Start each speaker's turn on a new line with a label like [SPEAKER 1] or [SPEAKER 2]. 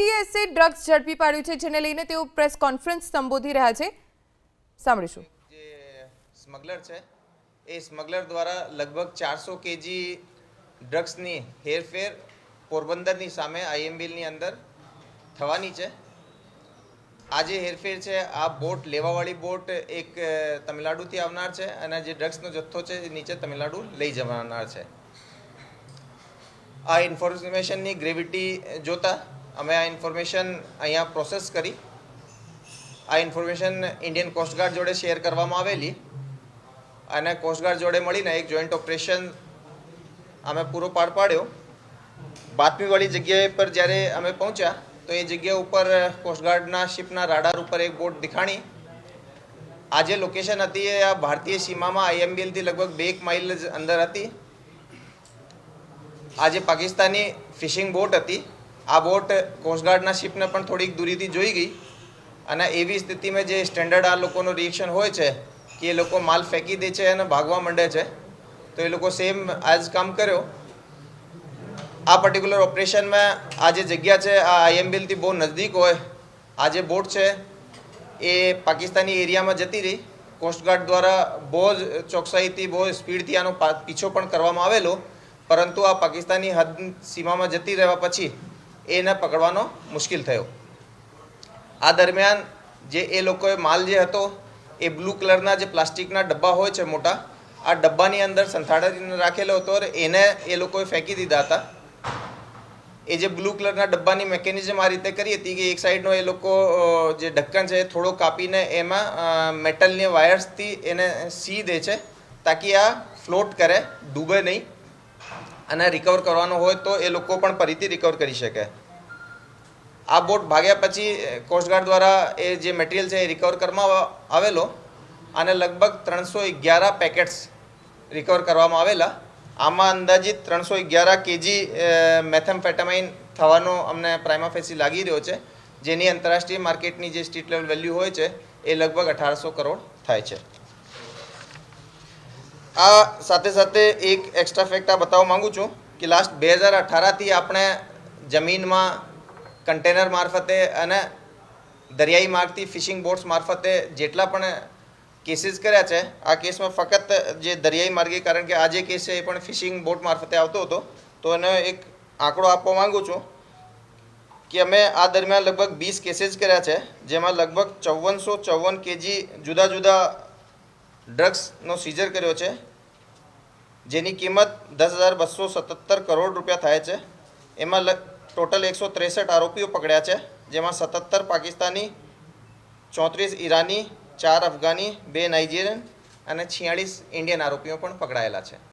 [SPEAKER 1] એટીએસે drugs ઝડપી પાડ્યું છે, જેને લઈને તેઓ પ્રેસ કોન્ફરન્સ સંબોધી રહ્યા છે. સાંભળીશું.
[SPEAKER 2] જે સ્મગલર છે, એ સ્મગલર દ્વારા લગભગ ચારસો કેજી ડ્રગ્સની હેરફેર પોરબંદરની સામે આઈએમબીલની અંદર થવાની છે. આ જે હેરફેર છે, આ બોટ, લેવાવાળી બોટ એક તમિલનાડુથી આવનાર છે અને જે ડ્રગ્સનો જથ્થો છે નીચે તમિલનાડુ લઈ જવાનાર છે. આ ઇન્ફોર્મેશનની ગ્રેવિટી જોતા અમે આ ઇન્ફોર્મેશન અહીંયા પ્રોસેસ કરી. આ ઇન્ફોર્મેશન ઇન્ડિયન કોસ્ટગાર્ડ જોડે શેર કરવામાં આવેલી. અને કોસ્ટગાર્ડ જોડે મળીને એક જોઈન્ટ ઓપરેશન અમે પૂરો પાડ પાડ્યો. બાતમીવાળી જગ્યાએ પર જ્યારે અમે પહોંચ્યા, તો એ જગ્યા ઉપર કોસ્ટગાર્ડના શિપના રાડાર ઉપર એક બોટ દેખાણી. આ જે લોકેશન હતી એ આ ભારતીય સીમામાં આઈએમબીએલથી લગભગ બે એક માઇલ અંદર હતી. આ જે પાકિસ્તાની ફિશિંગ બોટ હતી આ બોટ કોસ્ટગાર્ડના શિપને પણ થોડીક દૂરીથી જોઈ ગઈ અને એવી સ્થિતિમાં જે સ્ટેન્ડર્ડ આ લોકોનું રિએક્શન હોય છે કે એ લોકો માલ ફેંકી દે છે અને ભાગવા માંડે છે, તો એ લોકો સેમ આજ કામ કર્યો. આ પર્ટિક્યુલર ઓપરેશનમાં આ જે જગ્યા છે, આ આઈએમબીલથી બહુ નજદીક હોય, આ જે બોટ છે, એ પાકિસ્તાની એરિયામાં જતી રહી. કોસ્ટગાર્ડ દ્વારા બહુ જ ચોકસાઈથી, બહુ સ્પીડથી આનો પીછો પણ કરવામાં આવેલો, પરંતુ આ પાકિસ્તાની હદ સીમામાં જતી રહેવા પછી એને પકડવાનો મુશ્કેલ થયો. આ દરમિયાન જે એ લોકોએ માલ જે હતો, એ બ્લુ કલરના જે પ્લાસ્ટિકના ડબ્બા હોય છે મોટા, આ ડબ્બાની અંદર સંથાળીને રાખેલો હતો એને એ લોકોએ ફેંકી દીધા હતા. એ જે બ્લુ કલરના ડબ્બાની મેકેનિઝમ આ રીતે કરી હતી કે એક સાઈડનો એ લોકો જે ઢક્કન છે એ થોડો કાપીને એમાં મેટલની વાયર્સથી એને સી દે છે, તાકી આ ફ્લોટ કરે, ડૂબે નહીં. અને રિકવર કરવાનો હોય તો એ લોકો પણ ફરીથી રિકવર કરી શકે. આ બોટ ભાગ્યા પછી કોસ્ટગાર્ડ દ્વારા એ જે મટીરિયલ છે એ રિકવર કરવામાં આવેલો અને લગભગ ત્રણસો અગિયાર પેકેટ્સ રિકવર કરવામાં આવેલા. આમાં અંદાજિત ત્રણસો અગિયાર કેજી મેથેમ્ફેટામાઇન થવાનો અમને પ્રાઇમાફેસી લાગી રહ્યો છે. જેની આંતરરાષ્ટ્રીય માર્કેટની જે સ્ટ્રીટ લેવલ વેલ્યુ હોય છે, એ લગભગ અઢારસો કરોડ થાય છે. આ સાથે સાથે એક એક્સ્ટ્રા ફેક્ટ આ બતાવવા માંગુ છું કે લાસ્ટ બે હજાર અઠારથી આપણે જમીનમાં કન્ટેનર મારફતે અને દરિયાઈ માર્ગથી ફિશિંગ બોટ્સ મારફતે જેટલા પણ કેસીસ કર્યા છે, આ કેસમાં ફક્ત જે દરિયાઈ માર્ગે, કારણ કે આ જે કેસ છે એ પણ ફિશિંગ બોટ મારફતે આવતો હતો, તો એનો એક આંકડો આપવા માંગુ છું કે અમે આ દરમિયાન લગભગ વીસ કેસીસ કર્યા છે, જેમાં લગભગ ચૌવનસો ચૌવન કેજી જુદા જુદા ડ્રગ્સનો સીઝર કર્યો છે, જેની કિંમત દસ હજાર બસો સત્તર કરોડ રૂપિયા થાય છે. એમાં ટોટલ એકસો ત્રેસઠ આરોપીઓ પકડ્યા છે, જેમાં સત્તર પાકિસ્તાની, ચોત્રીસ ઈરાની, ચાર અફઘાની, બે નાઇજીરિયન અને છિયાળીસ ઇન્ડિયન આરોપીઓ પણ પકડાયેલા છે.